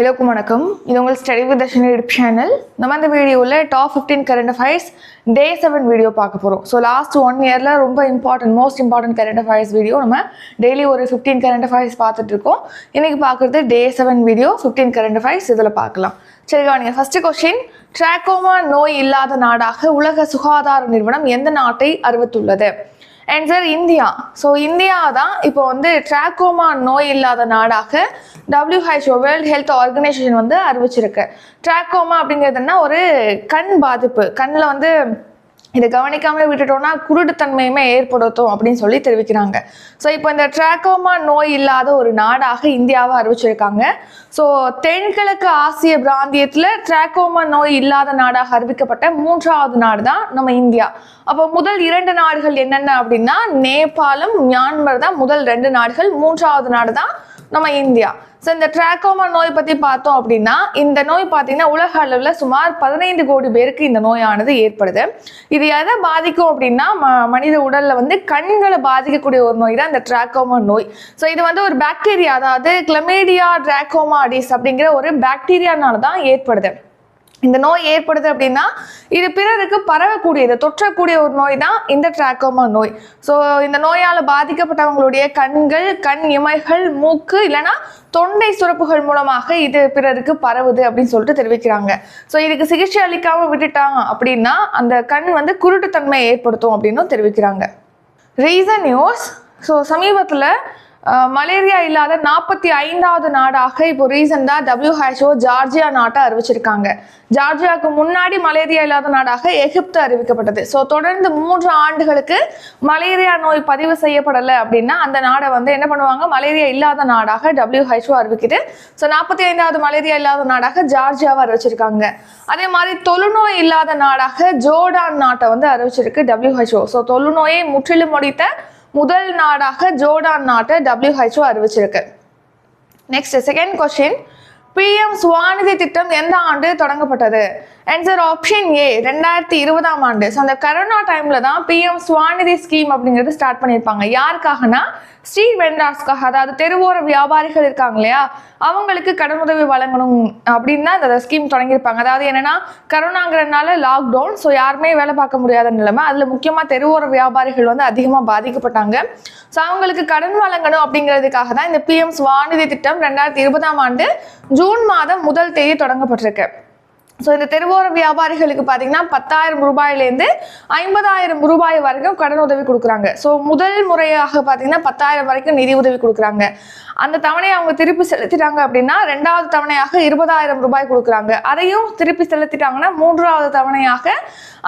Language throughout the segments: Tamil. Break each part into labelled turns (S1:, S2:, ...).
S1: எல்லோருக்கும் வணக்கம். இது உங்கள் study with Darshan YouTube channel நம்ம இந்த வீடியோவில் top fifteen current affairs day seven video பார்க்க போகிறோம் ஸோ லாஸ்ட் ஒன் இயரில் ரொம்ப important most important current affairs video நம்ம டெய்லி ஒரு ஃபிஃப்டீன் கரண்ட் அஃபேர்ஸ் பார்த்துட்டு இருக்கோம். இன்றைக்கி பார்க்குறது day seven video fifteen current affairs இதில் பார்க்கலாம். சரி கவனிங்க. ஃபஸ்ட்டு கொஸ்டின் ட்ராக்கோமா நோய் இல்லாத நாடாக உலக சுகாதார நிறுவனம் எந்த நாட்டை அறிவித்துள்ளது? And sir India so India தான் இப்போ வந்து ட்ராக்கோமா நோய் இல்லாத நாடாக டபிள்யூஹெச்ஓ வேர்ல்ட் ஹெல்த் ஆர்கனைசேஷன் வந்து அறிவிச்சிருக்கு. ட்ராக்கோமா அப்படிங்கிறதுனா ஒரு கண் பாதிப்பு. கண்ணில் வந்து இதை கவனிக்காமல் விட்டுட்டோம்னா குருடுத்தன்மையுமே ஏற்படுத்தும் அப்படின்னு சொல்லி தெரிவிக்கிறாங்க. ஸோ இப்போ இந்த ட்ராக்கோமா நோய் இல்லாத ஒரு நாடாக இந்தியாவை அறிவிச்சிருக்காங்க. ஸோ தென்கிழக்கு ஆசிய பிராந்தியத்தில் ட்ராக்கோமா நோய் இல்லாத நாடாக அறிவிக்கப்பட்ட மூன்றாவது நாடு தான் நம்ம இந்தியா. அப்போ முதல் இரண்டு நாடுகள் என்னென்ன அப்படின்னா நேபாளம் மியான்மர் தான் முதல் ரெண்டு நாடுகள் மூன்றாவது நாடு தான் நம்ம இந்தியா. ஸோ இந்த ட்ராக்கோமா நோய் பற்றி பார்த்தோம் அப்படின்னா இந்த நோய் பார்த்தீங்கன்னா உலக அளவில் சுமார் பதினைந்து கோடி பேருக்கு இந்த நோயானது ஏற்படுது. இது எதை பாதிக்கும் அப்படின்னா ம- மனித உடலில் வந்து கண்களை பாதிக்கக்கூடிய ஒரு நோய் தான் இந்த ட்ராக்கோமா நோய். ஸோ இது வந்து ஒரு பாக்டீரியா அதாவது கிளமேடியா ட்ராக்கோமா அடிஸ் அப்படிங்கிற ஒரு பாக்டீரியானால தான் ஏற்படுது. இந்த நோய் ஏற்படுது அப்படின்னா இது பிறருக்கு பரவக்கூடியது தொற்றக்கூடிய ஒரு நோய் தான் இந்த ட்ராக்கோமா நோய். ஸோ இந்த நோயால் பாதிக்கப்பட்டவங்களுடைய கண்கள் கண் இமைகள் மூக்கு இல்லைன்னா தொண்டை சுரப்புகள் மூலமாக இது பிறருக்கு பரவுது அப்படின்னு சொல்லிட்டு தெரிவிக்கிறாங்க. ஸோ இதுக்கு சிகிச்சை அளிக்காமல் விட்டுட்டாங்க அப்படின்னா அந்த கண் வந்து குருட்டுத்தன்மை ஏற்படுத்தும் அப்படின்னும் தெரிவிக்கிறாங்க. ரீசன் நியூஸ் ஸோ சமீபத்தில் மலேரியா இல்லாத நாற்பத்தி ஐந்தாவது நாடாக இப்போ ரீசெண்டாக டபிள்யூஹெச்ஓ ஜார்ஜியா நாட்டை அறிவிச்சிருக்காங்க. ஜார்ஜியாவுக்கு முன்னாடி மலேரியா இல்லாத நாடாக எகிப்து அறிவிக்கப்பட்டது. ஸோ தொடர்ந்து மூன்று ஆண்டுகளுக்கு மலேரியா நோய் பதிவு செய்யப்படலை அப்படின்னா அந்த நாடை வந்து என்ன பண்ணுவாங்க? மலேரியா இல்லாத நாடாக டபிள்யூஹெச்ஓ அறிவிக்குது. ஸோ நாற்பத்தி ஐந்தாவது மலேரியா இல்லாத நாடாக ஜார்ஜியாவை அறிவிச்சிருக்காங்க. அதே மாதிரி தொழுநோய் இல்லாத நாடாக ஜோர்டான் நாட்டை வந்து அறிவிச்சிருக்கு டபிள்யூஹெச்ஓ ஸோ தொழுநோயை முற்றிலும் முடித்த முதல் நாடாக ஜோர்டான் நாட்டை WHO அறிவிச்சிருக்கு. Next second question PM Svanidhi திட்டம் எந்த ஆண்டு தொடங்கப்பட்டது? ஆன்சர் ஆப்ஷன் ஏ ரெண்டாயிரத்தி இருபதாம் ஆண்டு. ஸோ அந்த கரோனா டைம்ல தான் பிஎம் சுவாநிதி ஸ்கீம் அப்படிங்கிறது ஸ்டார்ட் பண்ணியிருப்பாங்க. யாருக்காகனா? ஸ்ட்ரீட் வெண்டார்ஸ்க்காக அதாவது தெருவோர வியாபாரிகள் இருக்காங்க இல்லையா? அவங்களுக்கு கடனுதவி வழங்கணும் அப்படின்னு தான் இந்த ஸ்கீம் தொடங்கியிருப்பாங்க. அதாவது என்னன்னா கரோனாங்கிறனால லாக்டவுன் ஸோ யாருமே வேலை பார்க்க முடியாத நிலைமை. அதில் முக்கியமாக தெருவோர வியாபாரிகள் வந்து அதிகமாக பாதிக்கப்பட்டாங்க. ஸோ அவங்களுக்கு கடன் வழங்கணும் அப்படிங்கிறதுக்காக தான் இந்த பிஎம்ஸ் வானிதி திட்டம் ரெண்டாயிரத்தி இருபதாம் ஆண்டு ஜூன் மாதம் முதல் தேதி தொடங்கப்பட்டிருக்கு. ஸோ இந்த தெருவோர வியாபாரிகளுக்கு பார்த்தீங்கன்னா பத்தாயிரம் ரூபாயிலேருந்து ஐம்பதாயிரம் ரூபாய் வரைக்கும் கடன் உதவி கொடுக்குறாங்க. ஸோ முதல் முறையாக பார்த்தீங்கன்னா பத்தாயிரம் வரைக்கும் நிதி உதவி கொடுக்குறாங்க. அந்த தவணையை அவங்க திருப்பி செலுத்திட்டாங்க அப்படின்னா ரெண்டாவது தவணையாக இருபதாயிரம் ரூபாய் கொடுக்குறாங்க. அதையும் திருப்பி செலுத்திட்டாங்கன்னா மூன்றாவது தவணையாக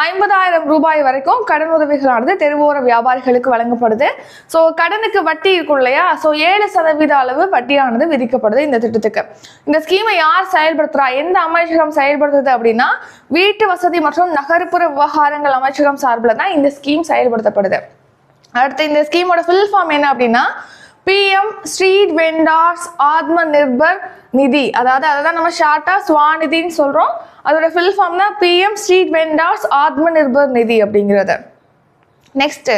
S1: ஐம்பதாயிரம் ரூபாய் வரைக்கும் கடன் உதவிகளானது தெருவோர வியாபாரிகளுக்கு வழங்கப்படுது. ஸோ கடனுக்கு வட்டி இருக்கும் இல்லையா? ஸோ ஏழு சதவீத அளவு வட்டியானது விதிக்கப்படுது இந்த திட்டத்துக்கு. இந்த ஸ்கீமை யார் செயல்படுத்துறா? எந்த அமைச்சகம் வருது அப்படின்னா வீட்டு வசதி மற்றும் நகர்ப்புற விவகாரங்கள் அமைச்சகம் சார்பில் தான் இந்த ஸ்கீம் செயல்படுத்தப்படுது. அடுத்து இந்த ஸ்கீமோட ஃபில் ஃபார்ம் என்ன அப்படின்னா PM street vendors Atma Nirbhar நிதி அதாவது அதை தான் நம்ம ஷார்ட்டாக சுவாநிதின்னு சொல்கிறோம் அதோட ஃபில் ஃபார்ம் தான் PM street vendors Atma Nirbhar Nidhi அப்படிங்கிறது. Next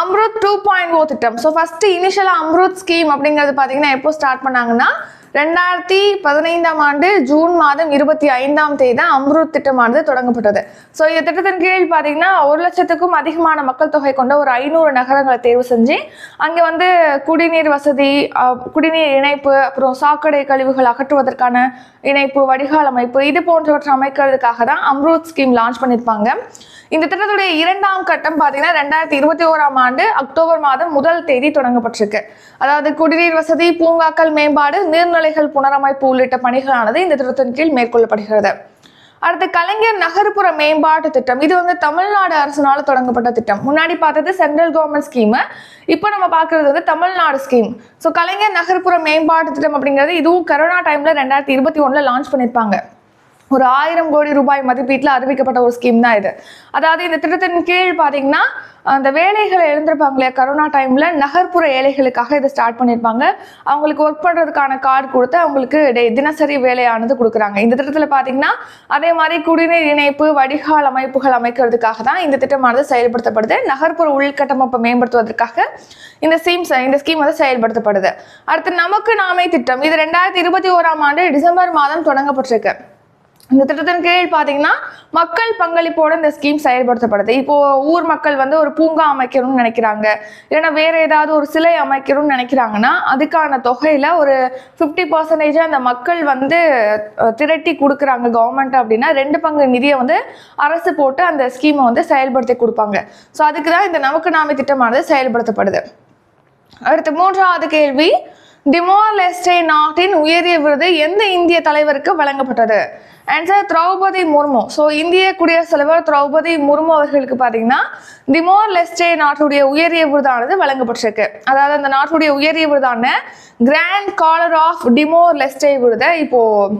S1: Amrut two point O திட்டம். ஸோ ஃபஸ்ட்டு இனிஷியலாக அம்ருத் ஸ்கீம் அப்படிங்கிறது பார்த்தீங்கன்னா எப்போ ஸ்டார்ட் பண்ணாங்கன்னா ரெண்டாயிரத்தி பதினைந்தாம் ஆண்டு ஜூன் மாதம் இருபத்தி ஐந்தாம் தேதி தான் அம்ருத் திட்டமானது தொடங்கப்பட்டது. ஸோ இந்த திட்டத்தின் கீழ் பார்த்தீங்கன்னா ஒரு லட்சத்துக்கும் அதிகமான மக்கள் தொகை கொண்ட ஒரு ஐநூறு நகரங்களை தேர்வு செஞ்சு அங்கே வந்து குடிநீர் வசதி குடிநீர் இணைப்பு அப்புறம் சாக்கடை கழிவுகள் அகற்றுவதற்கான இணைப்பு வடிகால் அமைப்பு இது போன்றவற்றை அமைக்கிறதுக்காக தான் அம்ருத் ஸ்கீம் லான்ச் பண்ணியிருப்பாங்க. இந்த திட்டத்துடைய இரண்டாம் கட்டம் பார்த்தீங்கன்னா ரெண்டாயிரத்தி இருபத்தி ஓராம் ஆண்டு அக்டோபர் மாதம் முதல் தேதி தொடங்கப்பட்டிருக்கு. அதாவது குடிநீர் வசதி பூங்காக்கள் மேம்பாடு நீர்நிலைகள் புனரமைப்பு உள்ளிட்ட பணிகளானது இந்த திட்டத்தின் கீழ் மேற்கொள்ளப்படுகிறது. அடுத்து கலைஞர் நகர்ப்புற மேம்பாட்டு திட்டம். இது வந்து தமிழ்நாடு அரசினால தொடங்கப்பட்ட திட்டம். முன்னாடி பார்த்தது சென்ட்ரல் கவர்மெண்ட் ஸ்கீம் இப்போ நம்ம பார்க்கறது வந்து தமிழ்நாடு ஸ்கீம் ஸோ கலைஞர் நகர்ப்புற மேம்பாட்டு திட்டம் அப்படிங்கிறது இதுவும் கரோனா டைம்ல ரெண்டாயிரத்தி இருபத்தி ஒன்றில் லான்ச் பண்ணியிருப்பாங்க ஒரு ஆயிரம் கோடி ரூபாய் மதிப்பீட்டில் அறிவிக்கப்பட்ட ஒரு ஸ்கீம் தான் இது. அதாவது இந்த திட்டத்தின் கீழ் பார்த்தீங்கன்னா அந்த வேலைகளை எழுந்திருப்பாங்க இல்லையா கரோனா டைமில் நகர்ப்புற ஏழைகளுக்காக இதை ஸ்டார்ட் பண்ணியிருப்பாங்க அவங்களுக்கு ஒர்க் பண்ணுறதுக்கான கார்டு கொடுத்து அவங்களுக்கு டே- தினசரி வேலையானது கொடுக்குறாங்க. இந்த திட்டத்தில் பார்த்தீங்கன்னா அதே மாதிரி குடிநீர் இணைப்பு வடிகால் அமைப்புகள் அமைக்கிறதுக்காக தான் இந்த திட்டமானது செயல்படுத்தப்படுது. நகர்ப்புற உள்கட்டமைப்பை மேம்படுத்துவதற்காக இந்த ஸ்கீம் இந்த ஸ்கீம் வந்து செயல்படுத்தப்படுது. அடுத்து நமக்கு நாமே திட்டம். இது ரெண்டாயிரத்தி இருபத்தி ஓராம் ஆண்டு டிசம்பர் மாதம் தொடங்கப்பட்டிருக்கு. இந்த திட்டத்தின் கீழ் பார்த்தீங்கன்னா மக்கள் பங்களிப்போடு இந்த ஸ்கீம் செயல்படுத்தப்படுது. இப்போ ஊர் மக்கள் வந்து ஒரு பூங்கா அமைக்கணும்னு நினைக்கிறாங்க. இல்லைன்னா வேற ஏதாவது ஒரு சிலை அமைக்கணும்னு நினைக்கிறாங்கன்னா அதுக்கான தொகையில ஒரு ஃபிஃப்டி பர்சன்டேஜ் அந்த மக்கள் வந்து திரட்டி கொடுக்குறாங்க கவர்மெண்ட் அப்படின்னா ரெண்டு பங்கு நிதியை வந்து அரசு போட்டு அந்த ஸ்கீமை வந்து செயல்படுத்தி கொடுப்பாங்க. ஸோ அதுக்கு தான் இந்த நமக்கு நாமே திட்டமானது செயல்படுத்தப்படுது. அடுத்து மூன்றாவது கேள்வி டிமோலெஸ்டே நாட்டின் உயரிய விருது எந்த இந்திய தலைவருக்கு வழங்கப்பட்டது? ஆன்சர் திரௌபதி முர்மு. ஸோ இந்திய குடியரசுத் தலைவர் திரௌபதி முர்மு அவர்களுக்கு பார்த்தீங்கன்னா டிமோர் லெஸ்டே நாட்டுடைய உயரிய விருதானது வழங்கப்பட்டிருக்கு. அதாவது அந்த நாட்டுடைய உயரிய விருதான grand collar of Timor Leste விருதை இப்போது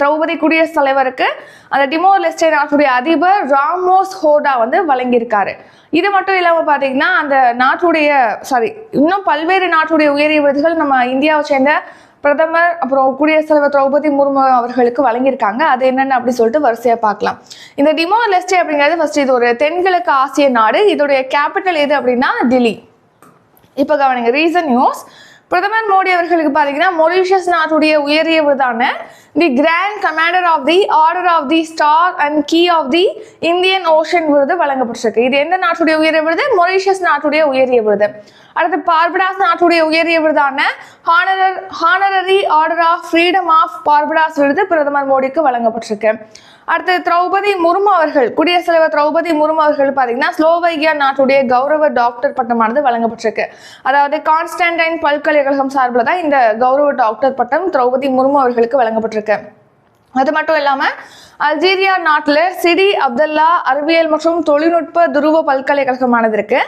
S1: திரௌபதி குடியரசுத் தலைவருக்கு அந்த டிமோர் லெஸ்டே நாட்டுடைய அதிபர் ராமோஸ் ஹோடா வந்து வழங்கியிருக்காரு. இது மட்டும் இல்லாமல் பார்த்தீங்கன்னா அந்த நாட்டுடைய சாரி இன்னும் பல்வேறு நாட்டுடைய உயரிய விருதுகள் நம்ம இந்தியாவை சேர்ந்த பிரதமர் அப்புறம் குடியரசுத் தலைவர் திரௌபதி முர்மு அவர்களுக்கு வழங்கியிருக்காங்க. அது என்னென்ன அப்படி சொல்லிட்டு வரிசையாக பார்க்கலாம். இந்த டிமோர் லெஸ்டே அப்படிங்கிறது ஃபர்ஸ்ட் இது ஒரு தென்கிழக்கு ஆசிய நாடு. இதோடைய கேபிட்டல் எது அப்படின்னா டெல்லி இப்போ கவனிங்க ரீசன் நியூஸ் பிரதமர் மோடி அவர்களுக்கு பார்த்தீங்கன்னா மொரீஷியஸ் நாட்டுடைய உயரிய விருதான the grand commander of the order of the star and key of the Indian ocean விருது வழங்கப்பட்டிருக்கு. இது எந்த நாட்டுடைய உயரிய விருது மொரீஷியஸ் நாட்டுடைய உயரிய விருது அடுத்து பார்படாஸ் நாட்டுடைய உயரிய விருதான honour honorary order of freedom of Barbados விருது பிரதமர் மோடிக்கு வழங்கப்பட்டிருக்கு. அடுத்து திரௌபதி முர்மு அவர்கள் குடியரசுத் தலைவர் திரௌபதி முர்மு அவர்கள் பார்த்தீங்கன்னா ஸ்லோவைகியா நாட்டுடைய கௌரவ டாக்டர் பட்டமானது வழங்கப்பட்டிருக்கு. அதாவது கான்ஸ்டன்டைன் பல்கலைக்கழகம் சார்பில் தான் இந்த கௌரவ டாக்டர் பட்டம் திரௌபதி முர்மு அவர்களுக்கு வழங்கப்பட்டிருக்கு. அது மட்டும் இல்லாமல் அல்ஜீரியா நாட்டில் சிடி அப்துல்லா அறிவியல் மற்றும் தொழில்நுட்ப துருவ பல்கலைக்கழகமானது இருக்கு.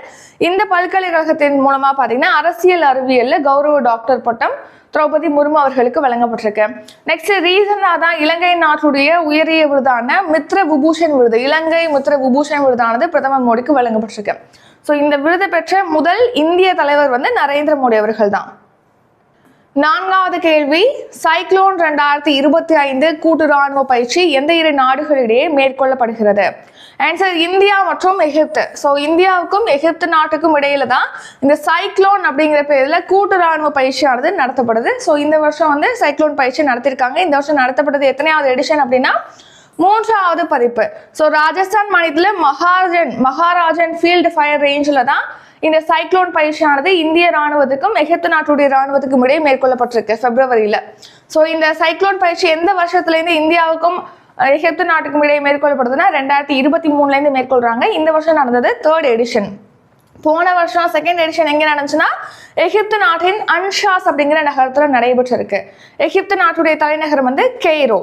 S1: இந்த பல்கலைக்கழகத்தின் மூலமாக பார்த்தீங்கன்னா அரசியல் அறிவியலில் கௌரவ டாக்டர் பட்டம் திரௌபதி முர்மு அவர்களுக்கு வழங்கப்பட்டிருக்கு. நெக்ஸ்ட் ரீசெண்டாக தான் இலங்கை நாட்டுடைய உயரிய விருதான மித்ர விபூஷன் விருது இலங்கை மித்ர விபூஷன் விருதானது பிரதமர் மோடிக்கு வழங்கப்பட்டிருக்கு. ஸோ இந்த விருது பெற்ற முதல் இந்திய தலைவர் வந்து நரேந்திர மோடி அவர்கள் தான். நான்காவது கேள்வி சைக்ளோன் ரெண்டாயிரத்தி இருபத்தி ஐந்து கூட்டு ராணுவ பயிற்சி எந்த இரு நாடுகளிடையே மேற்கொள்ளப்படுகிறது? ஆன்சர் இந்தியா மற்றும் எகிப்து. ஸோ இந்தியாவுக்கும் எகிப்து நாட்டுக்கும் இடையில தான் இந்த சைக்ளோன் அப்படிங்கிற பேரில் கூட்டு ராணுவ பயிற்சியானது நடத்தப்படுது. ஸோ இந்த வருஷம் வந்து சைக்ளோன் பயிற்சி நடத்திருக்காங்க. இந்த வருஷம் நடத்தப்பட்டது எத்தனையாவது எடிஷன் அப்படின்னா மூன்றாவது பதிப்பு. ஸோ ராஜஸ்தான் மாநிலத்தில் மகாராஜன் மகாராஜன் ஃபீல்டு ஃபயர் ரேஞ்சில் தான் இந்த சைக்ளோன் பயிற்சியானது இந்திய ராணுவத்துக்கும் எகிப்து நாட்டுடைய ராணுவத்துக்கும் இடையே மேற்கொள்ளப்பட்டிருக்கு பிப்ரவரியில். ஸோ இந்த சைக்ளோன் பயிற்சி எந்த வருஷத்துலேருந்து இந்தியாவுக்கும் எகிப்து நாட்டுக்கும் இடையே மேற்கொள்ளப்படுதுன்னா ரெண்டாயிரத்தி இருபத்தி மூணுலேருந்து மேற்கொள்கிறாங்க இந்த வருஷம் நடந்தது தேர்ட் எடிஷன் போன வருஷம் செகண்ட் எடிஷன் எங்கே நடந்துச்சுன்னா எகிப்து நாட்டின் அன்ஷாஸ் அப்படிங்கிற நகரத்தில் நடைபெற்றிருக்கு. எகிப்து நாட்டுடைய தலைநகரம் வந்து கெய்ரோ.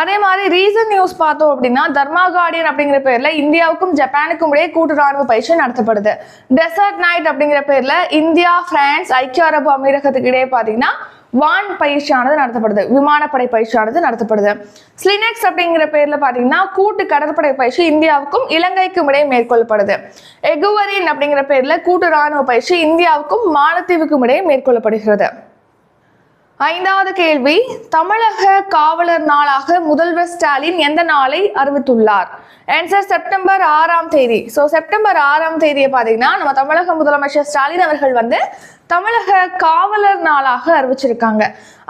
S1: அதே மாதிரி ரீசன் நியூஸ் பார்த்தோம் அப்படின்னா தர்மா கார்டியன் அப்படிங்கிற பேர்ல இந்தியாவுக்கும் ஜப்பானுக்கும் இடையே கூட்டு ராணுவ பயிற்சி நடத்தப்படுது. டெசர்ட் நைட் அப்படிங்கிற பேர்ல இந்தியா பிரான்ஸ் ஐக்கிய அரபு அமீரகத்துக்கு இடையே பார்த்தீங்கன்னா வான் பயிற்சியானது நடத்தப்படுது. விமானப்படை பயிற்சியானது நடத்தப்படுது. ஸ்லினெக்ஸ் அப்படிங்கிற பேர்ல பார்த்தீங்கன்னா கூட்டு கடற்படை பயிற்சி இந்தியாவுக்கும் இலங்கைக்கும் இடையே மேற்கொள்ளப்படுது. எகுவரின் அப்படிங்கிற பேர்ல கூட்டு ராணுவ பயிற்சி இந்தியாவுக்கும் மாலத்தீவுக்கும் இடையே மேற்கொள்ளப்படுகிறது. ஐந்தாவது கேள்வி தமிழக காவலர் நாளாக முதல்வர் ஸ்டாலின் எந்த நாளை அறிவித்துள்ளார்? ஆன்சர் செப்டம்பர் ஆறாம் தேதி. ஸோ செப்டம்பர் ஆறாம் தேதியை பார்த்தீங்கன்னா நம்ம தமிழக முதலமைச்சர் ஸ்டாலின் அவர்கள் வந்து தமிழக காவலர் நாளாக அறிவிச்சிருக்காங்க.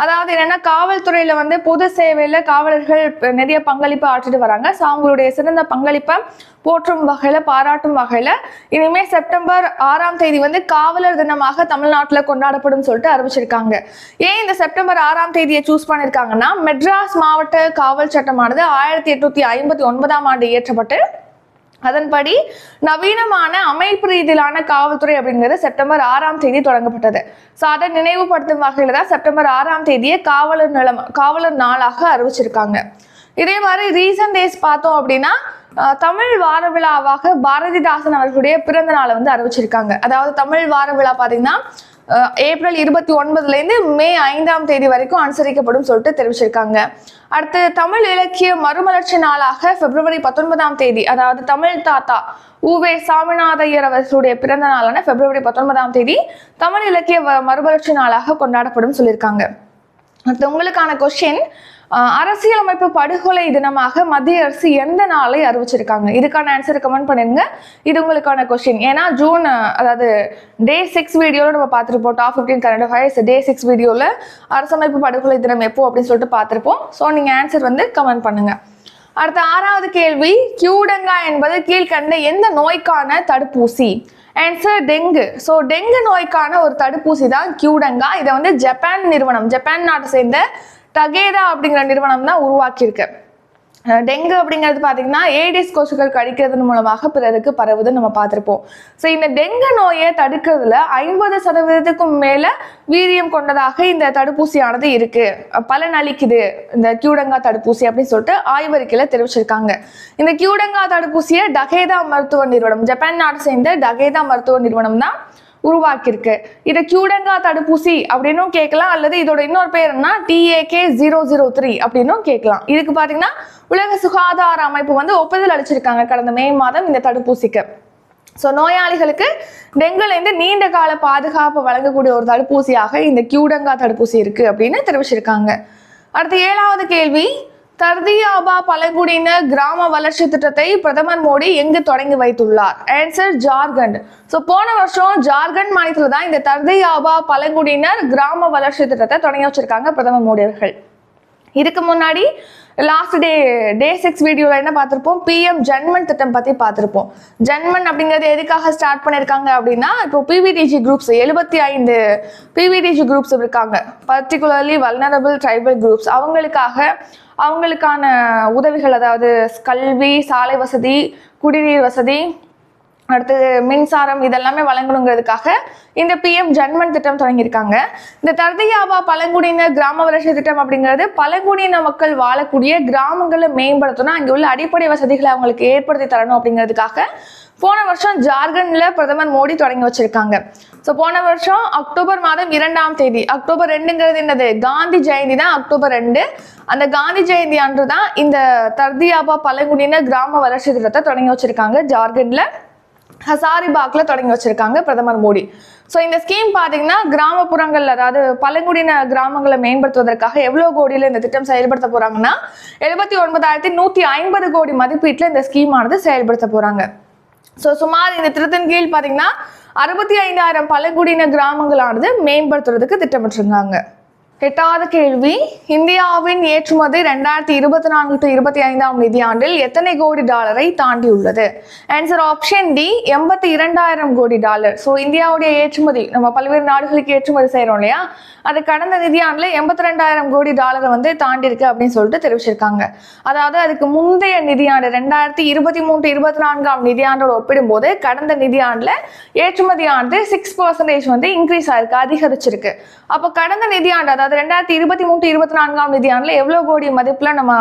S1: அதாவது என்னன்னா காவல்துறையில வந்து பொது சேவையில காவலர்கள் நிறைய பங்களிப்பு ஆற்றிட்டு வராங்க. ஸோ அவங்களுடைய சிறந்த பங்களிப்பை போற்றும் வகையில பாராட்டும் வகையில இனிமே செப்டம்பர் ஆறாம் தேதி வந்து காவலர் தினமாக தமிழ்நாட்டில் கொண்டாடப்படும் சொல்லிட்டு அறிவிச்சிருக்காங்க. ஏன் இந்த செப்டம்பர் ஆறாம் தேதியை சூஸ் பண்ணியிருக்காங்கன்னா மெட்ராஸ் மாவட்ட காவல் சட்டமானது ஆயிரத்தி எட்நூத்தி ஐம்பத்தி ஒன்பதாம் ஆண்டு இயற்றப்பட்டு அதன்படி நவீனமான அமைப்பு ரீதியிலான காவல்துறை அப்படிங்கிறது செப்டம்பர் ஆறாம் தேதி தொடங்கப்பட்டது. ஸோ அதை நினைவுபடுத்தும் வகையில் தான் செப்டம்பர் ஆறாம் தேதியை காவலர் நிலம் காவலர் நாளாக அறிவிச்சிருக்காங்க. இதே மாதிரி ரீசன்ட் டேஸ் பார்த்தோம் அப்படின்னா தமிழ் வார விழாவாக பாரதிதாசன் அவர்களுடைய பிறந்த நாளை வந்து அறிவிச்சிருக்காங்க. அதாவது தமிழ் வார விழா பார்த்தீங்கன்னா ஏப்ரல் இருபத்தி ஒன்பதுலேருந்து மே ஐந்தாம் தேதி வரைக்கும் அனுசரிக்கப்படும் சொல்லிட்டு தெரிவிச்சிருக்காங்க. அடுத்து தமிழ் இலக்கிய மறுமலர்ச்சி நாளாக பிப்ரவரி பத்தொன்பதாம் தேதி அதாவது தமிழ் தாத்தா உவே சாமிநாதையர் அவர்களுடைய பிறந்த நாளான பிப்ரவரி பத்தொன்பதாம் தேதி தமிழ் இலக்கிய வ- மறுமலர்ச்சி நாளாக கொண்டாடப்படும் சொல்லியிருக்காங்க. அடுத்து உங்களுக்கான கொஸ்டின் அரசியலமைப்பு படுகொலை தினமாக மத்திய அரசு எந்த நாளை அறிவிச்சிருக்காங்க? இதுக்கான ஆன்சர் கமெண்ட் பண்ணிருங்க. இது உங்களுக்கான கொஸ்டின் ஏன்னா ஜூன் அதாவது டே சிக்ஸ் வீடியோவில் நம்ம பார்த்துருப்போம். Top fifteen current affairs day six வீடியோவில் அரசமைப்பு படுகொலை தினம் எப்போ அப்படின்னு சொல்லிட்டு பார்த்துருப்போம். ஸோ நீங்கள் ஆன்சர் வந்து கமெண்ட் பண்ணுங்க. அடுத்த ஆறாவது கேள்வி. கியூடங்கா என்பது கீழ்கண்ட எந்த நோய்க்கான தடுப்பூசி? ஆன்சர் டெங்கு ஸோ டெங்கு நோய்க்கான ஒரு தடுப்பூசி தான் கியூடங்கா. இதை வந்து ஜப்பான் நிறுவனம் ஜப்பான் நாட்டை சேர்ந்த டகேதா அப்படிங்கிற நிறுவனம் தான் உருவாக்கியிருக்கு. டெங்கு அப்படிங்கிறது பார்த்தீங்கன்னா ஏடிஸ் கொசுக்கள் கடிக்கிறதன் மூலமாக பிறருக்கு பரவுதுன்னு நம்ம பார்த்துருப்போம். ஸோ இந்த டெங்கு நோயை தடுக்கிறதுல ஐம்பது சதவீதத்துக்கும் மேலே வீரியம் கொண்டதாக இந்த தடுப்பூசியானது இருக்குது பலன் அளிக்குது. இந்த கியூடங்கா தடுப்பூசி அப்படின்னு சொல்லிட்டு ஆய்வறிக்கையில் தெரிவிச்சிருக்காங்க. இந்த கியூடங்கா தடுப்பூசியை டகேதா மருத்துவ நிறுவனம் ஜப்பான் நாடு சேர்ந்த டகேதா மருத்துவ நிறுவனம் தான் உருவாக்கியிருக்கு. இதை கியூடங்கா தடுப்பூசி அப்படின்னும் கேட்கலாம். அல்லது இதோட இன்னொரு பேர் என்ன டிஏகே ஜீரோ ஜீரோ த்ரீ அப்படின்னும் கேட்கலாம். இதுக்கு பார்த்தீங்கன்னா உலக சுகாதார அமைப்பு வந்து ஒப்புதல் அளிச்சிருக்காங்க கடந்த மே மாதம் இந்த தடுப்பூசிக்கு. ஸோ நோயாளிகளுக்கு டெங்குலேருந்து நீண்ட கால பாதுகாப்பு வழங்கக்கூடிய ஒரு தடுப்பூசியாக இந்த கியூடங்கா தடுப்பூசி இருக்கு அப்படின்னு தெரிவிச்சிருக்காங்க. அடுத்து ஏழாவது கேள்வி தர்தியாபா பழங்குடியினர் கிராம வளர்ச்சி திட்டத்தை பிரதமர் மோடி எங்கு தொடங்கி வைத்துள்ளார்? ஆன்சர் ஜார்க்கண்ட். ஸோ போன வருஷம் ஜார்க்கண்ட் மாநிலத்தில் தான் இந்த தர்தியாபா பழங்குடியினர் கிராம வளர்ச்சி திட்டத்தை தொடங்கி வச்சிருக்காங்க பிரதமர் மோடி அவர்கள். இதுக்கு முன்னாடி லாஸ்ட் டே டே சிக்ஸ் வீடியோவில் என்ன பார்த்துருப்போம்? பிஎம் ஜன்மன் திட்டம் பற்றி பார்த்துருப்போம். ஜன்மன் அப்படிங்கிறது எதுக்காக ஸ்டார்ட் பண்ணியிருக்காங்க அப்படின்னா இப்போ பிவிடிஜி குரூப்ஸ் எழுபத்தி ஐந்து பிவிடிஜி குரூப்ஸ் இருக்காங்க. பர்டிகுலர்லி வல்னரபிள் ட்ரைபல் குரூப்ஸ் அவங்களுக்காக அவங்களுக்கான உதவிகள் அதாவது கல்வி சாலை வசதி குடிநீர் வசதி அடுத்தது மின்சாரம் இதெல்லாமே வழங்கணுங்கிறதுக்காக இந்த பிஎம் ஜன்மன் திட்டம் தொடங்கியிருக்காங்க. இந்த தர்தியாபா பழங்குடியினர் கிராம வளர்ச்சி திட்டம் அப்படிங்கிறது பழங்குடியின மக்கள் வாழக்கூடிய கிராமங்களை மேம்படுத்தணும் அங்கே உள்ள அடிப்படை வசதிகளை அவங்களுக்கு ஏற்படுத்தி தரணும் அப்படிங்கிறதுக்காக போன வருஷம் ஜார்க்கண்ட்ல பிரதமர் மோடி தொடங்கி வச்சிருக்காங்க. ஸோ போன வருஷம் அக்டோபர் மாதம் இரண்டாம் தேதி. அக்டோபர் ரெண்டுங்கிறது என்னது? காந்தி ஜெயந்தி தான் அக்டோபர் ரெண்டு. அந்த காந்தி ஜெயந்தி அன்று தான் இந்த தர்தியாபா பழங்குடியின கிராம வளர்ச்சி திட்டத்தை தொடங்கி வச்சிருக்காங்க. ஜார்க்கண்ட்ல ஹசாரிபாக்ல தொடங்கி வச்சிருக்காங்க பிரதமர் மோடி. ஸோ இந்த ஸ்கீம் பார்த்தீங்கன்னா கிராமப்புறங்கள் அதாவது பழங்குடியின கிராமங்களை மேம்படுத்துவதற்காக எவ்வளோ கோடியில் இந்த திட்டம் செயல்படுத்த போகிறாங்கன்னா எழுபத்தி ஒன்பதாயிரத்தி நூற்றி ஐம்பது கோடி மதிப்பீட்டில் இந்த ஸ்கீமானது செயல்படுத்த போகிறாங்க ஸோ சுமார் இந்த திட்டத்தின் கீழ் பார்த்தீங்கன்னா அறுபத்தி ஐந்தாயிரம் பழங்குடியின கிராமங்களானது மேம்படுத்துறதுக்கு திட்டமிட்டிருக்காங்க எட்டாவது கேள்வி. இந்தியாவின் ஏற்றுமதி ரெண்டாயிரத்தி இருபத்தி நான்கு டு இருபத்தி ஐந்தாம் நிதியாண்டில் எத்தனை கோடி டாலரை தாண்டியுள்ளது? ஆன்சர் ஆப்ஷன் டி எண்பத்தி இரண்டாயிரம் கோடி டாலர் ஸோ இந்தியாவுடைய ஏற்றுமதி நம்ம பல்வேறு நாடுகளுக்கு ஏற்றுமதி செய்கிறோம் இல்லையா? அது கடந்த நிதியாண்டில் எண்பத்தி ரெண்டாயிரம் கோடி டாலரை வந்து தாண்டியிருக்கு அப்படின்னு சொல்லிட்டு தெரிவிச்சிருக்காங்க. அதாவது அதுக்கு முந்தைய நிதியாண்டு ரெண்டாயிரத்தி இருபத்தி மூன்று இருபத்தி நான்காம் நிதியாண்டோட ஒப்பிடும்போது கடந்த நிதியாண்டில் ஏற்றுமதியானது சிக்ஸ் பர்சன்டேஜ் வந்து இன்க்ரீஸ் ஆயிருக்கு அதிகரிச்சிருக்கு. அப்போ கடந்த நிதியாண்டு அதாவது ரெண்டாயிரத்தி இருபத்தி மூன்று இருபத்தி நான்காம் நிதியாண்டில் எவ்வளோ கோடி மதிப்பில் நம்ம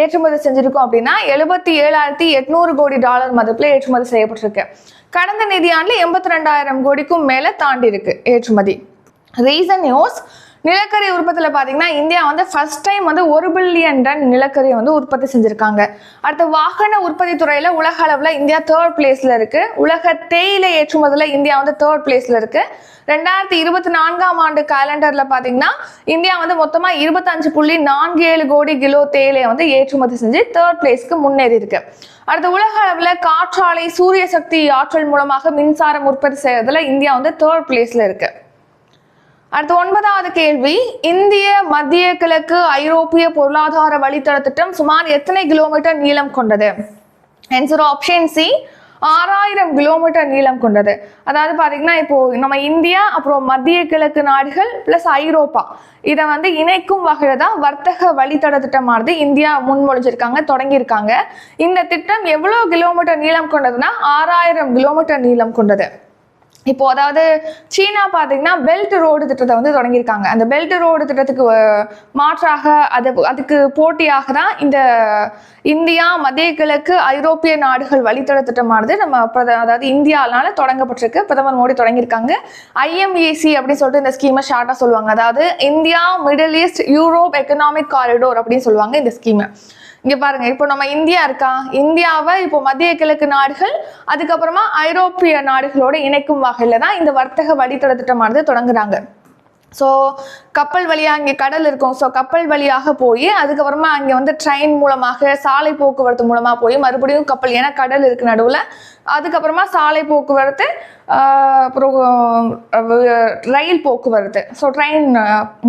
S1: ஏற்றுமதி செஞ்சிருக்கோம் அப்படின்னா எழுபத்தி ஏழாயிரத்தி எட்நூறு கோடி டாலர் மதிப்பில் ஏற்றுமதி செய்யப்பட்டிருக்கு. கடந்த நிதியாண்டில் எண்பத்தி ரெண்டாயிரம் கோடிக்கும் மேலே தாண்டி இருக்கு ஏற்றுமதி. ரீசன் யோஸ் நிலக்கரி உற்பத்தியில் பார்த்தீங்கன்னா இந்தியா வந்து ஃபர்ஸ்ட் டைம் வந்து ஒரு பில்லியன் டன் நிலக்கரியை வந்து உற்பத்தி செஞ்சுருக்காங்க. அடுத்த வாகன உற்பத்தி துறையில் உலக அளவில் இந்தியா தேர்ட் பிளேஸில் இருக்குது உலக தேயிலை ஏற்றுமதியில் இந்தியா வந்து தேர்ட் பிளேஸில் இருக்குது ரெண்டாயிரத்தி இருபத்தி நான்காம் ஆண்டு கேலண்டரில் பார்த்தீங்கன்னா இந்தியா வந்து மொத்தமாக இருபத்தஞ்சு புள்ளி நான்கு ஏழு கோடி கிலோ தேயிலையை வந்து ஏற்றுமதி செஞ்சு தேர்ட் பிளேஸ்க்கு முன்னேறி இருக்கு. அடுத்து உலக அளவில் காற்றாலை சூரிய சக்தி ஆற்றல் மூலமாக மின்சாரம் உற்பத்தி செய்யறதுல இந்தியா வந்து தேர்ட் பிளேஸில் இருக்கு. அடுத்து ஒன்பதாவது கேள்வி. இந்திய மத்திய கிழக்கு ஐரோப்பிய பொருளாதார வழித்தட திட்டம் சுமார் எத்தனை கிலோமீட்டர் நீளம் கொண்டது? ஆன்சர் ஆப்ஷன் சி ஆறாயிரம் கிலோமீட்டர் நீளம் கொண்டது. அதாவது பார்த்தீங்கன்னா இப்போ நம்ம இந்தியா அப்புறம் மத்திய கிழக்கு நாடுகள் ப்ளஸ் ஐரோப்பா. இதை வந்து இணைக்கும் வகையில் தான் வர்த்தக வழித்தட திட்டமானது இந்தியா முன்மொழிஞ்சிருக்காங்க தொடங்கியிருக்காங்க. இந்த திட்டம் எவ்வளோ கிலோமீட்டர் நீளம் கொண்டதுன்னா ஆறாயிரம் கிலோமீட்டர் நீளம் கொண்டது. இப்போ அதாவது சீனா பார்த்தீங்கன்னா பெல்ட் ரோடு திட்டத்தை வந்து தொடங்கியிருக்காங்க. அந்த பெல்ட் ரோடு திட்டத்துக்கு மாற்றாக அது அதுக்கு போட்டியாக தான் இந்த இந்தியா மத்திய கிழக்கு ஐரோப்பிய நாடுகள் வழித்தட திட்டமானது நம்ம பிரத அதாவது இந்தியானால தொடங்கப்பட்டிருக்கு. பிரதமர் மோடி தொடங்கியிருக்காங்க. ஐஎம்ஏசி அப்படின்னு சொல்லிட்டு இந்த ஸ்கீமை ஷார்ட்டாக சொல்லுவாங்க. அதாவது India Middle East Europe economic corridor அப்படின்னு சொல்லுவாங்க இந்த ஸ்கீமை இங்க பாருங்க இப்போ நம்ம இந்தியா இருக்கா? இந்தியாவை இப்போ மத்திய கிழக்கு நாடுகள் அதுக்கப்புறமா ஐரோப்பிய நாடுகளோட இணைக்கும் வகையில தான் இந்த வர்த்தக வழித்தட திட்டமானது தொடங்குறாங்க. ஸோ கப்பல் வழியாக இங்கே கடல் இருக்கும். ஸோ கப்பல் வழியாக போய் அதுக்கப்புறமா அங்கே வந்து ட்ரெயின் மூலமாக சாலை போக்குவரத்து மூலமாக போய் மறுபடியும் கப்பல் ஏன்னா கடல் இருக்கு நடுவில். அதுக்கப்புறமா சாலை போக்குவரத்து அப்புறம் ரயில் போக்குவரத்து. ஸோ ட்ரெயின்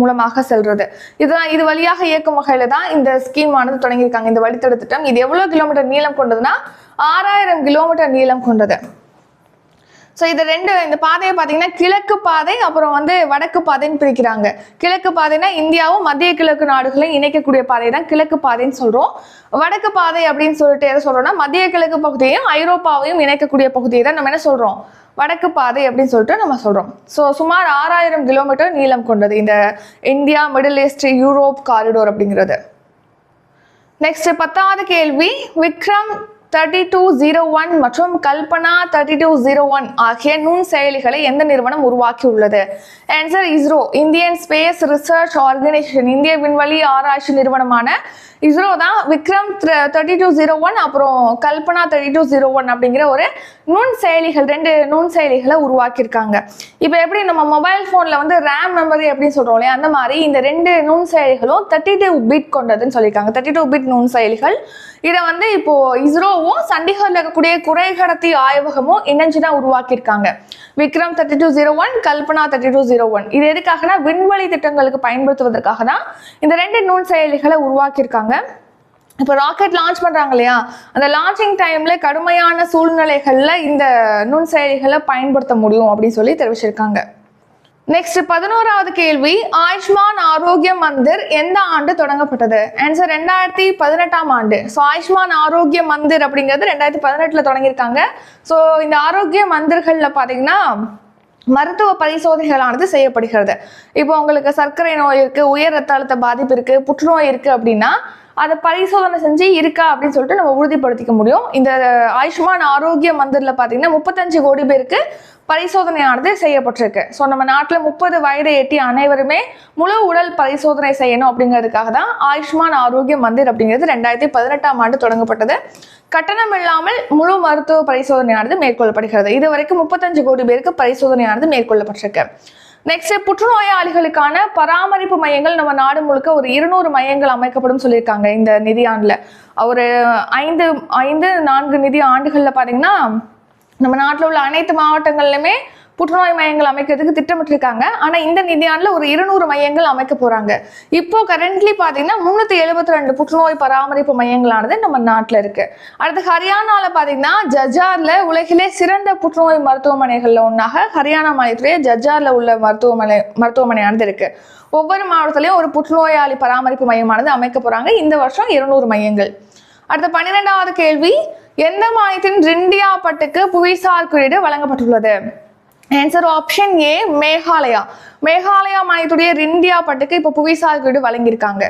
S1: மூலமாக செல்வது இதெல்லாம் இது வழியாக இயக்கும் வகையில் தான் இந்த ஸ்கீம் ஆனது தொடங்கியிருக்காங்க. இந்த வழித்தட திட்டம் இது எவ்வளோ கிலோமீட்டர் நீளம் கொண்டதுன்னா ஆறாயிரம் கிலோமீட்டர் நீளம் கொண்டது. ஸோ இது ரெண்டு இந்த பாதையை பார்த்தீங்கன்னா கிழக்கு பாதை அப்புறம் வந்து வடக்கு பாதைன்னு பிரிக்கிறாங்க. கிழக்கு பாதைனா இந்தியாவும் மத்திய கிழக்கு நாடுகளையும் இணைக்கக்கூடிய பாதை தான் கிழக்கு பாதைன்னு சொல்கிறோம் வடக்கு பாதை அப்படின்னு சொல்லிட்டு எதை சொல்கிறோம்னா மத்திய கிழக்கு பகுதியையும் ஐரோப்பாவையும் இணைக்கக்கூடிய பகுதியை தான் நம்ம என்ன சொல்கிறோம் வடக்கு பாதை அப்படின்னு சொல்லிட்டு நம்ம சொல்கிறோம் ஸோ சுமார் ஆறாயிரம் கிலோமீட்டர் நீளம் கொண்டது இந்த India Middle East Europe corridor அப்படிங்கிறது. நெக்ஸ்ட் பத்தாவது கேள்வி Vikram thirty two zero one மற்றும் Kalpana thirty two zero one ஆகிய நுண் செயலிகளை எந்த நிறுவனம் உருவாக்கி உள்ளது answer ISRO Indian space research organisation இந்திய விண்வெளி ஆராய்ச்சி நிறுவனமான இஸ்ரோ தான் Vikram thirty two zero one அப்புறம் Kalpana thirty two zero one அப்படிங்கிற ஒரு நுண் செயலிகள் ரெண்டு நுண் செயலிகளை உருவாக்கியிருக்காங்க. இப்போ எப்படி நம்ம மொபைல் ஃபோனில் வந்து ரேம் மெமரி அப்படின்னு சொல்கிறோம் இல்லையா? அந்த மாதிரி இந்த ரெண்டு நுண் செயலிகளும் தேர்ட்டி டூ பிட் கொண்டதுன்னு சொல்லியிருக்காங்க. தேர்ட்டி டூ பிட் நுண் செயலிகள். இதை வந்து இப்போ இஸ்ரோவும் சண்டிகரில் இருக்கக்கூடிய குறைகடத்தி ஆய்வகமும் இணைஞ்சு தான் உருவாக்கியிருக்காங்க. Vikram thirty two zero one Kalpana thirty two zero one இது எதுக்காகனா விண்வெளி திட்டங்களுக்கு பயன்படுத்துவதற்காக தான் இந்த ரெண்டு நுண் செயலிகளை உருவாக்கியிருக்காங்க. இப்போ ராக்கெட் லான்ச் பண்ணுறாங்க இல்லையா அந்த லான்ச்சிங் டைமில் கடுமையான சூழ்நிலைகளில் இந்த நுண் செயலிகளை பயன்படுத்த முடியும் அப்படின்னு சொல்லி தெரிவிச்சிருக்காங்க. நெக்ஸ்ட் பதினோராவது கேள்வி ஆயுஷ்மான் ஆரோக்கிய மந்திர் எந்த ஆண்டு தொடங்கப்பட்டது? ஆன்சர் ரெண்டாயிரத்தி பதினெட்டாம் ஆண்டு. ஸோ ஆயுஷ்மான் ஆரோக்கிய மந்திர் அப்படிங்கிறது ரெண்டாயிரத்தி பதினெட்டில் தொடங்கியிருக்காங்க. ஸோ இந்த ஆரோக்கிய மந்திர்களில் பார்த்தீங்கன்னா மருத்துவ பரிசோதனைகளானது செய்யப்படுகிறது. இப்போ உங்களுக்கு சர்க்கரை நோய் இருக்குது உயர் ரத்த அழுத்த பாதிப்பு இருக்குது புற்றுநோய் இருக்குது அப்படின்னா அதை பரிசோதனை செஞ்சு இருக்கா அப்படின்னு சொல்லிட்டு நம்ம உறுதிப்படுத்திக்க முடியும். இந்த ஆயுஷ்மான் ஆரோக்கிய மந்திரில் பார்த்தீங்கன்னா முப்பத்தஞ்சு கோடி பேருக்கு பரிசோதனையானது செய்யப்பட்டிருக்கு. ஸோ நம்ம நாட்டில் முப்பது வயதை எட்டி அனைவருமே முழு உடல் பரிசோதனை செய்யணும் அப்படிங்கிறதுக்காக தான் ஆயுஷ்மான் ஆரோக்கிய மந்திர் அப்படிங்கிறது ரெண்டாயிரத்தி பதினெட்டாம் ஆண்டு தொடங்கப்பட்டது. கட்டணம் இல்லாமல் முழு மருத்துவ பரிசோதனையானது மேற்கொள்ளப்படுகிறது. இது வரைக்கும் முப்பத்தஞ்சு கோடி பேருக்கு பரிசோதனையானது மேற்கொள்ளப்பட்டிருக்கு. நெக்ஸ்ட் புற்றுநோயாளிகளுக்கான பராமரிப்பு மையங்கள் நம்ம நாடு முழுக்க ஒரு இருநூறு மையங்கள் அமைக்கப்படும் சொல்லியிருக்காங்க இந்த நிதியாண்டில். ஒரு ஐந்து ஐந்து நான்கு நிதி ஆண்டுகளில் பார்த்தீங்கன்னா நம்ம நாட்டில் உள்ள அனைத்து மாவட்டங்கள்லையுமே புற்றுநோய் மையங்கள் அமைக்கிறதுக்கு திட்டமிட்டிருக்காங்க. ஆனால் இந்த நிதியாண்டில் ஒரு இருநூறு மையங்கள் அமைக்க போகிறாங்க இப்போ கரண்ட்லி பார்த்தீங்கன்னா முந்நூற்றி எழுபத்தி ரெண்டு புற்றுநோய் பராமரிப்பு மையங்களானது நம்ம நாட்டில் இருக்குது அடுத்து ஹரியானாவில் பார்த்தீங்கன்னா ஜஜாரில் உலகிலே சிறந்த புற்றுநோய் மருத்துவமனைகளில் ஒன்றாக ஹரியானா மாநிலத்திலேயே ஜஜாரில் உள்ள மருத்துவமனை மருத்துவமனையானது இருக்குது ஒவ்வொரு மாவட்டத்திலையும் ஒரு புற்றுநோயாளி பராமரிப்பு மையமானது அமைக்க போகிறாங்க இந்த வருஷம் இருநூறு மையங்கள். அடுத்த பன்னிரெண்டாவது கேள்வி எந்த மாநிலத்தின் ரிண்டியா பட்டுக்கு புவிசார் குறியீடு வழங்கப்பட்டுள்ளது? Answer option A Meghalaya. Meghalaya மாநிலத்துடைய ரிண்டியா பட்டுக்கு இப்போ புவிசார் குறியீடு வழங்கியிருக்காங்க.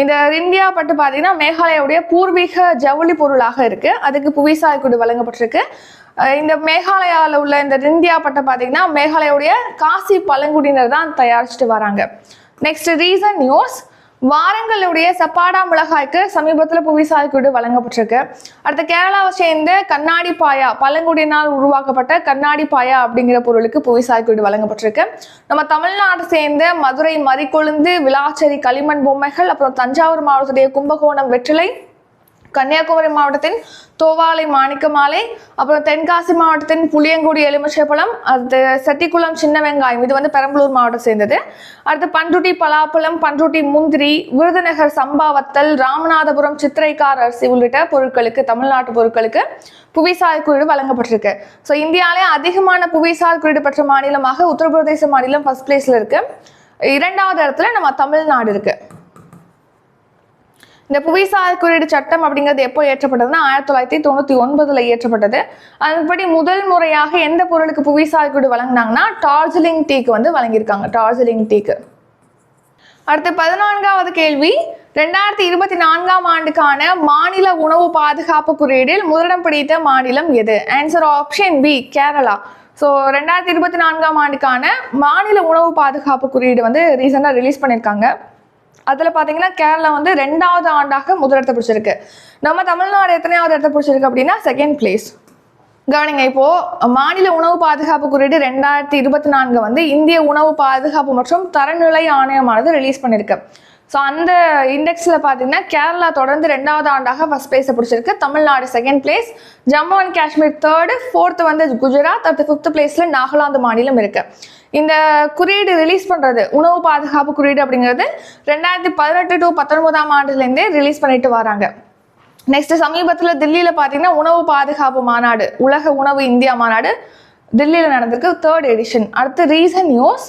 S1: இந்த ரிண்டியா பட்டு பார்த்தீங்கன்னா மேகாலயாவுடைய பூர்வீக ஜவுளி பொருளாக இருக்கு. அதுக்கு புவிசார் குறியீடு வழங்கப்பட்டிருக்கு. இந்த மேகாலயாவில் உள்ள இந்த ரிண்டியா பட்டை பார்த்தீங்கன்னா மேகாலயாவுடைய காசி பழங்குடியினர் தான் தயாரிச்சுட்டு வராங்க. நெக்ஸ்ட் ரீசன் நியூஸ் வாரங்களுடைய சப்பாடா மிளகாய்க்கு சமீபத்தில் புவிசாய் குறியீடு வழங்கப்பட்டிருக்கு. அடுத்து கேரளாவை சேர்ந்த கண்ணாடி பாயா பழங்குடியினால் உருவாக்கப்பட்ட கண்ணாடி பாயா அப்படிங்கிற பொருளுக்கு புவிசாய் குறியீடு வழங்கப்பட்டிருக்கு. நம்ம தமிழ்நாட்டை சேர்ந்த மதுரை மறிக்கொழுந்து விளாச்சேரி களிமண் பொம்மைகள் அப்புறம் தஞ்சாவூர் மாவட்டத்துடைய கும்பகோணம் வெற்றிலை கன்னியாகுமரி மாவட்டத்தின் தோவாளை மாணிக்க மாலை அப்புறம் தென்காசி மாவட்டத்தின் புளியங்குடி எலுமிச்சைப்பழம் அடுத்து செட்டிக்குளம் சின்ன வெங்காயம் இது வந்து பெரம்பலூர் மாவட்டம் சேர்ந்தது. அடுத்து பண்ருட்டி பலாப்பழம் பண்ருட்டி முந்திரி விருதுநகர் சம்பாவத்தல் ராமநாதபுரம் சித்திரைக்கார் அரிசி உள்ளிட்ட பொருட்களுக்கு தமிழ்நாட்டு பொருட்களுக்கு புவிசார் குறியீடு வழங்கப்பட்டிருக்கு. ஸோ இந்தியாவிலே அதிகமான புவிசார் குறியீடு பெற்ற மாநிலமாக உத்தரப்பிரதேச மாநிலம் ஃபர்ஸ்ட் பிளேஸில் இருக்குது இரண்டாவது இடத்துல நம்ம தமிழ்நாடு இருக்குது இந்த புவிசார் குறியீடு சட்டம் அப்படிங்கிறது எப்போ ஏற்றப்பட்டதுன்னா ஆயிரத்தி தொள்ளாயிரத்தி தொண்ணூற்றி ஒன்பதுல ஏற்றப்பட்டது அதன்படி முதல் முறையாக எந்த பொருளுக்கு புவிசார் குறியீடு வழங்கினாங்கன்னா டார்ஜிலிங் டீக்கு வந்து வழங்கியிருக்காங்க டார்ஜிலிங் டீக்கு. அடுத்து பதினான்காவது கேள்வி. ரெண்டாயிரத்தி இருபத்தி நான்காம் ஆண்டுக்கான மாநில உணவு பாதுகாப்பு குறியீடில் முதலிடம் பிடித்த மாநிலம் எது? Answer option B Kerala so ரெண்டாயிரத்தி இருபத்தி நான்காம் ஆண்டுக்கான மாநில உணவு பாதுகாப்பு குறியீடு வந்து ரீசெண்டாக ரிலீஸ் பண்ணியிருக்காங்க. அதில் பார்த்தீங்கன்னா கேரளா வந்து ரெண்டாவது ஆண்டாக முதலிடத்தை பிடிச்சிருக்கு. நம்ம தமிழ்நாடு எத்தனையாவது இடத்த பிடிச்சிருக்கு அப்படின்னா செகண்ட் பிளேஸ் கவனிங்க இப்போ மாநில உணவு பாதுகாப்பு குறியீடு ரெண்டாயிரத்தி இருபத்தி நான்கு வந்து இந்திய உணவு பாதுகாப்பு மற்றும் தரநிலை ஆணையமானது ரிலீஸ் பண்ணியிருக்கு ஸோ அந்த இண்டெக்ஸில் பார்த்தீங்கன்னா கேரளா தொடர்ந்து ரெண்டாவது ஆண்டாக ஃபஸ்ட் பிளேஸை பிடிச்சிருக்கு. Tamil Nadu second place Jammu and Kashmir third fourth வந்து குஜராத் அடுத்து ஃபிஃப்த் பிளேஸில் நாகாலாந்து மாநிலம் இருக்குது இந்த குறியீடு ரிலீஸ் பண்ணுறது உணவு பாதுகாப்பு குறியீடு அப்படிங்கிறது ரெண்டாயிரத்தி பதினெட்டு டு பத்தொன்பதாம் ஆண்டுலேருந்தே ரிலீஸ் பண்ணிட்டு வராங்க. நெக்ஸ்ட் சமீபத்தில் தில்லியில் பார்த்தீங்கன்னா உணவு பாதுகாப்பு மாநாடு உலக உணவு இந்தியா மாநாடு தில்லியில் நடந்திருக்கு தேர்ட் எடிஷன் அடுத்து ரீசன் நியூஸ்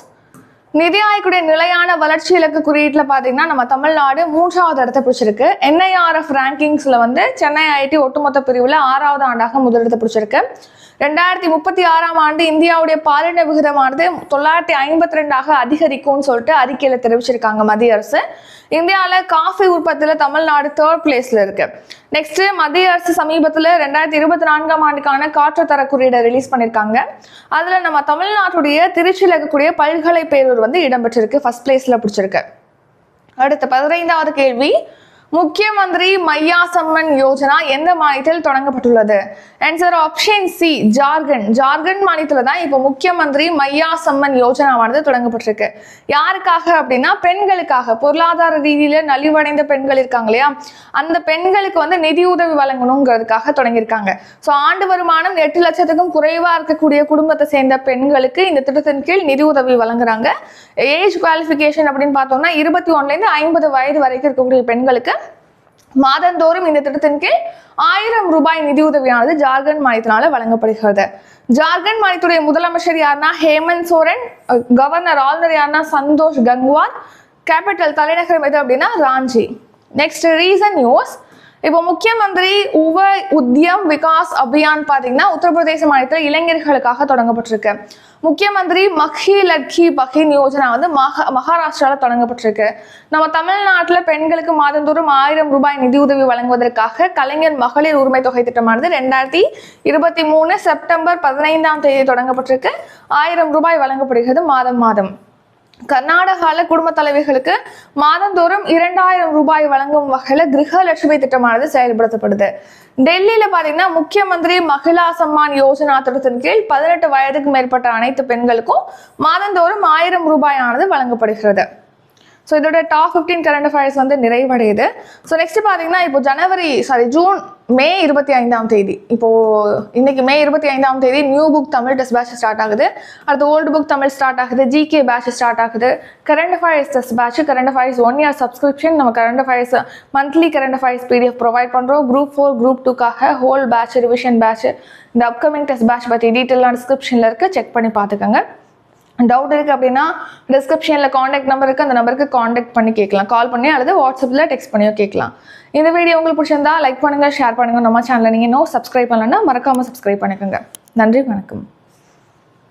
S1: நிதி ஆயோக்குடைய நிலையான வளர்ச்சி இலக்கு குறியீட்டில் பார்த்தீங்கன்னா நம்ம தமிழ்நாடு மூன்றாவது இடத்தை பிடிச்சிருக்கு. என்ஐஆர்எஃப் ரேங்கிங்ஸில் வந்து சென்னை ஐடி ஒட்டுமொத்த பிரிவில் ஆறாவது ஆண்டாக முதலிடத்தை பிடிச்சிருக்கு. ரெண்டாயிரத்தி முப்பத்தி ஆறாம் ஆண்டு இந்தியாவுடைய பாலின விகிதமானது தொள்ளாயிரத்தி ஐம்பத்தி ரெண்டாக அதிகரிக்கும்னு சொல்லிட்டு அறிக்கையில் தெரிவிச்சிருக்காங்க மத்திய அரசு. இந்தியாவில் காஃபி உற்பத்தியில் தமிழ்நாடு தேர்ட் பிளேஸ்ல இருக்கு. நெக்ஸ்ட் மத்திய அரசு சமீபத்தில் ரெண்டாயிரத்தி இருபத்தி நான்காம் ஆண்டுக்கான காற்றுத்தர குறியீடை ரிலீஸ் பண்ணியிருக்காங்க அதில் நம்ம தமிழ்நாட்டுடைய திருச்சியில் இருக்கக்கூடிய பல்கலை பேரூர் வந்து இடம்பெற்றிருக்கு ஃபர்ஸ்ட் பிளேஸ்ல பிடிச்சிருக்கு. அடுத்த பதினைந்தாவது கேள்வி. முக்கிய மந்திரி யோஜனா எந்த மாநிலத்தில் தொடங்கப்பட்டுள்ளது? Answer option C Jharkhand. Jharkhand மாநிலத்தில் தான் இப்போ முக்கிய மந்திரி மையாசம்மன் யோஜனாவானது தொடங்கப்பட்டிருக்கு. யாருக்காக அப்படின்னா பெண்களுக்காக. பொருளாதார ரீதியில் நலிவடைந்த பெண்கள் இருக்காங்க இல்லையா? அந்த பெண்களுக்கு வந்து நிதி உதவி வழங்கணுங்கிறதுக்காக தொடங்கியிருக்காங்க. ஸோ ஆண்டு வருமானம் எட்டு லட்சத்துக்கும் குறைவாக இருக்கக்கூடிய குடும்பத்தை சேர்ந்த பெண்களுக்கு இந்த திட்டத்தின் கீழ் நிதி உதவி வழங்குறாங்க. ஏஜ் குவாலிஃபிகேஷன் அப்படின்னு பார்த்தோம்னா இருபத்தி ஒன்றுலேருந்து ஐம்பது வயது வரைக்கும் இருக்கக்கூடிய பெண்களுக்கு மாதந்தோறும் இந்த திட்டத்தின் கீழ் ஆயிரம் ரூபாய் நிதியுதவியானது ஜார்க்கண்ட் மாநிலத்தினால வழங்கப்படுகிறது. ஜார்க்கண்ட் மாநிலத்துடைய முதலமைச்சர் யாருன்னா ஹேமந்த் சோரன் கவர்னர் ஆளுநர் யாருன்னா சந்தோஷ் கங்வார் கேபிட்டல் தலைநகரம் எது அப்படின்னா ராஞ்சி. நெக்ஸ்ட் ரீசன் நியூஸ் இப்போ முக்கிய மந்திரி உவ உத்யம் விகாஸ் அபியான் பார்த்தீங்கன்னா உத்தரப்பிரதேச மாநிலத்தில் இளைஞர்களுக்காக தொடங்கப்பட்டிருக்கு. முக்கிய மந்திரி மஹி லட்கி பஹின் யோஜனா வந்து மகா மகாராஷ்டிராவில் தொடங்கப்பட்டிருக்கு. நம்ம தமிழ்நாட்டில் பெண்களுக்கு மாதந்தோறும் ஆயிரம் ரூபாய் நிதியுதவி வழங்குவதற்காக கலைஞர் மகளிர் உரிமை தொகை திட்டமானது ரெண்டாயிரத்தி இருபத்தி மூணு செப்டம்பர் பதினைந்தாம் தேதி தொடங்கப்பட்டிருக்கு. ஆயிரம் ரூபாய் வழங்கப்படுகிறது மாதம் மாதம். கர்நாடகாவில் குடும்ப தலைவிகளுக்கு மாதந்தோறும் இரண்டாயிரம் ரூபாய் வழங்கும் வகையில் கிரகலட்சுமி திட்டமானது செயல்படுத்தப்படுது. டெல்லியில் பார்த்தீங்கன்னா முக்கிய மந்திரி மகிழா சம்மான் யோஜனா திட்டத்தின் கீழ் பதினெட்டு வயதுக்கு மேற்பட்ட அனைத்து பெண்களுக்கும் மாதந்தோறும் ஆயிரம் ரூபாயானது வழங்கப்படுகிறது. ஸோ இதோட டாப் ஃபிஃப்டீன் கரண்ட் அஃபேர்ஸ் வந்து நிறைவடையுது. ஸோ நெக்ஸ்ட் பார்த்தீங்கன்னா இப்போ ஜனவரி சாரி ஜூன் மே இருபத்தி ஐந்தாம் தேதி. இப்போது இன்றைக்கி மே இருபத்தி ஐந்தாம் தேதி new book Tamil test batch start ஆகுது. அடுத்து ஓல்டு புக் தமிழ் ஸ்டார்ட் ஆகுது. ஜிகே பேட்ச் ஸ்டார்ட் ஆகுது. Current affairs test batch current affairs one year subscription நம்ம current affairs monthly current affairs PDF provide பண்ணுறோம் குரூப் ஃபோர் குரூப் டூக்காக ஹோல் பேட்ச் ரிவிஷன் பேட்ச் இந்த அப்கமிங் டெஸ்ட் பேட்ச் பற்றி டீட்டெயிலாக டிஸ்கிரிப்ஷனில் இருக்குது செக் பண்ணி பார்த்துக்கோங்க. டவுட் இருக்குது அப்படின்னா டிஸ்கிரிப்ஷனில் காண்டாக்ட் நம்பர் இருக்குது அந்த நம்பருக்கு காண்டாக்ட் பண்ணி கேட்கலாம். கால் பண்ணி அல்லது வாட்ஸ்அப்பில் டெக்ஸ்ட் பண்ணியோ கேட்கலாம். இந்த வீடியோ உங்களுக்கு பிடிச்சிருந்தா லைக் பண்ணுங்கள் ஷேர் பண்ணுங்கள் நம்ம சேனலில் நீங்கள் இன்னும் சப்ஸ்கிரைப் பண்ணலன்னா மறக்காமல் சப்ஸ்கிரைப் பண்ணிக்கோங்க. நன்றி வணக்கம்.